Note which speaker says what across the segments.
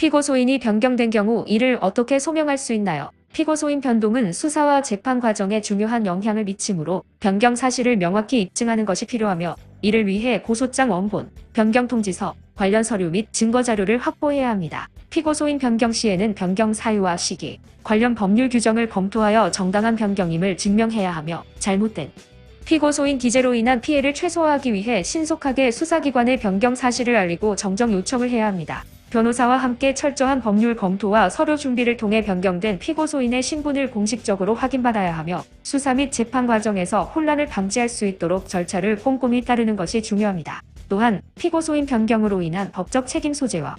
Speaker 1: 피고 소인이 변경된 경우 이를 어떻게 소명할 수 있나요? 피고 소인 변동은 수사와 재판 과정에 중요한 영향을 미치므로 변경 사실을 명확히 입증하는 것이 필요하며 이를 위해 고소장 원본, 변경 통지서, 관련 서류 및 증거 자료를 확보해야 합니다. 피고 소인 변경 시에는 변경 사유와 시기, 관련 법률 규정을 검토하여 정당한 변경임을 증명해야 하며 잘못된 피고 소인 기재로 인한 피해를 최소화하기 위해 신속하게 수사기관에 변경 사실을 알리고 정정 요청을 해야 합니다. 변호사와 함께 철저한 법률 검토와 서류 준비를 통해 변경된 피고 소인의 신분을 공식적으로 확인받아야 하며 수사 및 재판 과정에서 혼란을 방지할 수 있도록 절차를 꼼꼼히 따르는 것이 중요합니다. 또한 피고 소인 변경으로 인한 법적 책임 소재와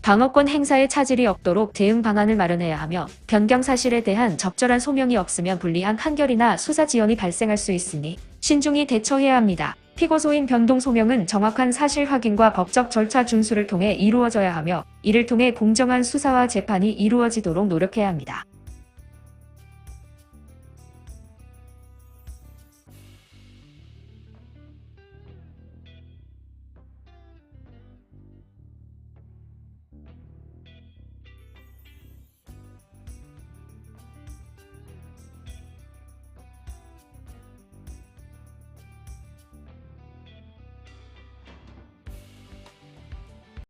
Speaker 1: 방어권 행사에 차질이 없도록 대응 방안을 마련해야 하며 변경 사실에 대한 적절한 소명이 없으면 불리한 판결이나 수사 지연이 발생할 수 있으니 신중히 대처해야 합니다. 피고소인 변동 소명은 정확한 사실 확인과 법적 절차 준수를 통해 이루어져야 하며 이를 통해 공정한 수사와 재판이 이루어지도록 노력해야 합니다.